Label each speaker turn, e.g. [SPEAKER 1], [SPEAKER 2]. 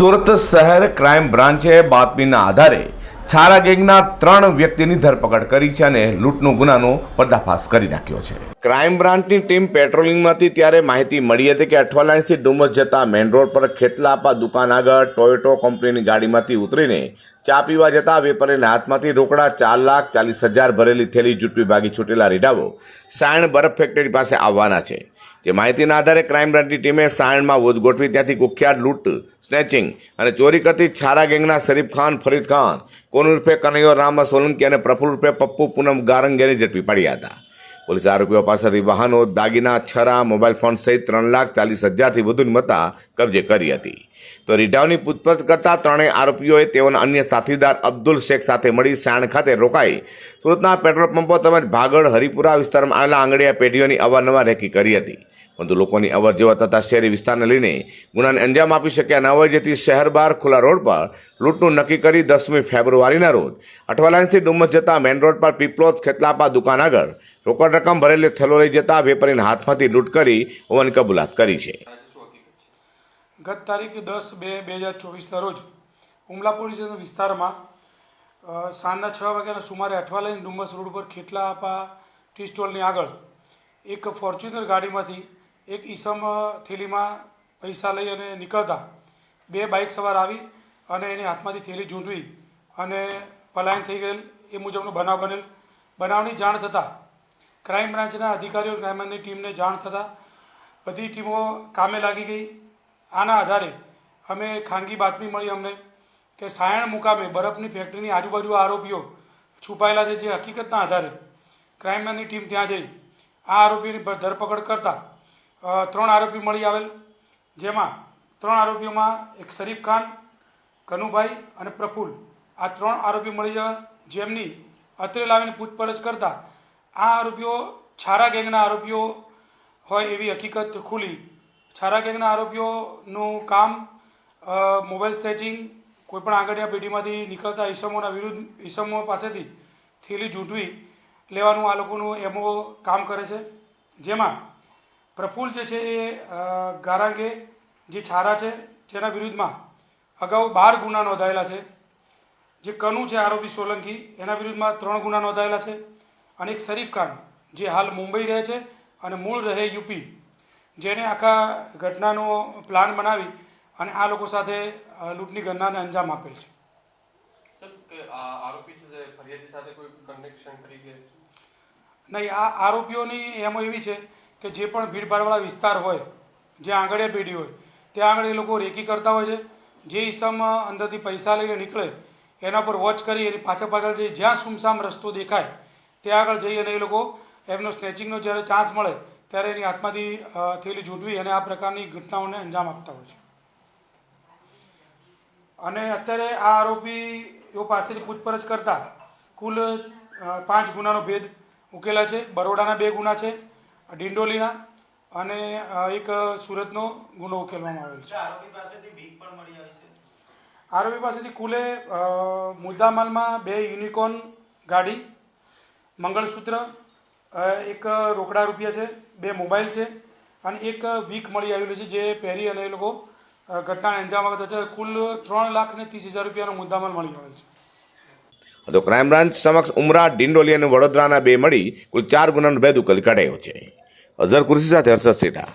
[SPEAKER 1] સુરત શહેર ક્રાઇમ બ્રાન્ચે બાતમીના આધારે છારા ગેંગના ત્રણ વ્યક્તિની ધરપકડ કરી છે અને લૂંટનો ગુનાનો પર્દાફાશ કરી નાખ્યો છે. ક્રાઇમ બ્રાન્ચની ટીમ પેટ્રોલિંગમાંથી ત્યારે માહિતી મળી હતી કે અઠવાલાઇન્સથી ડુમસ જતા મેઇન રોડ પર ખેતલાપા દુકાન આગળ ટોયોટો કંપનીની ગાડીમાંથી ઉતરીને ચા પીવા જતા વેપારીને હાથમાંથી રોકડા ચાર લાખ ચાલીસ હજાર ભરેલી થેલી જૂટવી ભાગી છૂટેલા રીઢાવો સાયણ બરફ ફેક્ટરી પાસે આવવાના છે. જે માહિતીના આધારે ક્રાઇમ બ્રાન્ચની ટીમે સાયણમાં વોજ ગોઠવી, ત્યાંથી કુખ્યાત લૂંટ સ્નેચિંગ અને ચોરી કરતી છારા ગેંગના શરીફ ખાન, ફરીદ ખાન કોન ઉર્ફે કનૈયો, રામ, સોલંકી અને પ્રફુલ ઉર્ફે પપ્પુ પૂનમ ગારંગેને ઝડપી પાડ્યા હતા. પોલીસે આરોપીઓ પાસેથી વાહનો, દાગીના, છરા, મોબાઈલ ફોન સહિત ત્રણ લાખ ચાલીસ હજારથી વધુની મતા કબજે કરી હતી. તો રીઢાવની પૂછપરછ કરતા ત્રણેય આરોપીઓએ તેઓના અન્ય સાથીદાર અબ્દુલ શેખ સાથે મળી સાણ ખાતે રોકાઈ. સુરતના પેટ્રોલ પંપો તેમજ ભાગળ, હરિપુરા વિસ્તારમાં આવેલા આંગળીયા પેઢીઓની અવારનવાર રેકી કરી હતી. પરંતુ લોકોની અવર જવર તથા શહેરી વિસ્તારને લઈને ગુનાને અંજામ આપી શક્યા ન હોય જેથી શહેર બહાર ખુલ્લા રોડ પર લૂંટનું નક્કી કરી દસમી ફેબ્રુઆરીના રોજ અઠવાલાઇન્સથી ડુમસ જતા મેન રોડ પર પીપલોદ ખેતલાપા દુકાન આગળ રોકડ રકમ ભરેલી થેલો લઈ જતા વેપારીના હાથમાંથી લૂંટ કરી હોવાની કબૂલાત કરી છે.
[SPEAKER 2] ગત તારીખ દસ બે બે હજાર ચોવીસના રોજ ઉમલા પોલીસ વિસ્તારમાં સાંજના છ વાગ્યાના સુમારે અઠવાલાઈન ડુમસ રોડ પર ખેટલા ટી સ્ટોલની આગળ એક ફોર્ચ્યુનર ગાડીમાંથી એક ઈસમ થેલીમાં પૈસા લઈ અને નીકળતા. બે બાઇક સવાર આવી અને એની હાથમાંથી થેલી ઝૂંટવી અને પલાયન થઈ ગયેલ. એ મુજબનો બનાવ બનેલ. બનાવની જાણ થતાં ક્રાઇમ બ્રાન્ચના અધિકારીઓ ક્રાઇમ બ્રાન્ચની ટીમને જાણ થતાં બધી ટીમો કામે લાગી ગઈ. આના આધારે અમે ખાનગી બાતમી મળી અમને કે સાયણ મુકામે બરફની ફેક્ટરીની આજુબાજુ આરોપીઓ છુપાયેલા છે જે હકીકતના આધારે ક્રાઇમ બ્રાન્ચની ટીમ ત્યાં જઈ આ આરોપીઓની ધરપકડ કરતા ત્રણ આરોપી મળી આવેલ, જેમાં ત્રણ આરોપીઓમાં એક શરીફ ખાન, કનુભાઈ અને પ્રફુલ. આ ત્રણ આરોપી મળી આવેલ જેમની અત્રે લાવીને પૂછપરછ કરતા આ આરોપીઓ છારા ગેંગના આરોપીઓ હોય એવી હકીકત ખુલી. છારા ગેંગના આરોપીઓનું કામ મોબાઈલ સ્ટેચિંગ કોઈપણ આંગળીયા પેઢીમાંથી નીકળતા ઈસમોના વિરુદ્ધ, ઈસમો પાસેથી થેલી ઝૂંટવી લેવાનું આ લોકોનું એમઓ કામ કરે છે. જેમાં પ્રફુલ્લ જે છે એ ગારાંગે જે છારા છે જેના વિરુદ્ધમાં અગાઉ બાર ગુના નોંધાયેલા છે. જે કનુ છે આરોપી સોલંકી એના વિરુદ્ધમાં ત્રણ ગુના નોંધાયેલા છે અને એક શરીફ ખાન જે હાલ મુંબઈ રહે છે અને મૂળ રહે યુપી. જેને આખા ઘટનાનો પ્લાન બનાવી અને આ લોકો સાથે લૂંટની ઘટનાને અંજામ આપેલ છે? નહીં આ આરોપીઓની એમો એવી છે કે જે પણ ભીડભાડવાળા વિસ્તાર હોય જ્યાં આંગળીયા પેઢી હોય, ત્યાં આગળ એ લોકો રેકી કરતા હોય છે. જે ઈસમ અંદરથી પૈસા લઈને નીકળે, એના પર વોચ કરી, એની પાછળ પાછળ જઈ જ્યાં સુમસામ રસ્તો દેખાય, ત્યાં આગળ જઈ અને એ લોકો એમનો સ્નેચિંગનો જ્યારે ચાન્સ મળે, ત્યારે એની હાથમાંથી થયેલી ઝૂંટવી અને આ પ્રકારની ઘટનાઓને અંજામ આપતા હોય છે. અને અત્યારે આ આરોપીઓ પાસેથી પૂછપરછ કરતા કુલ પાંચ ગુનાનો ભેદ ઉકેલા છે. બરોડાના બે ગુના છે. ડિંડોલીના અને એક સુરતનો ગુનો ઉકેલવામાં આવેલ છે.
[SPEAKER 3] આરોપી પાસેથી ભીખ પણ મળી આવી છે?
[SPEAKER 2] આરોપી પાસેથી કુલે મુદ્દામાલમાં બે યુનિકોર્ન ગાડી મંગળસૂત્ર એક રોકડા રૂપિયા છે બે મોબાઈલ છે અને એક વીક મળી આવેલું છે જે પહેરી અને એ લોકો અ, ઘટનાને અંજામ આપતા છે કુલ ત્રણ લાખ ને ત્રીસ હજાર રૂપિયાનો મુદ્દામાલ મળી આવેલ છે.
[SPEAKER 1] તો ક્રાઇમ બ્રાન્ચ સમક્ષ ઉમરા ડિંડોલી અને વડોદરાના બે મળી કુલ ચાર ગુનાનો ભેદ ઉકેલ કઢાયો છે. અઝર કુર્સી સાથે હર્ષદ સેઠા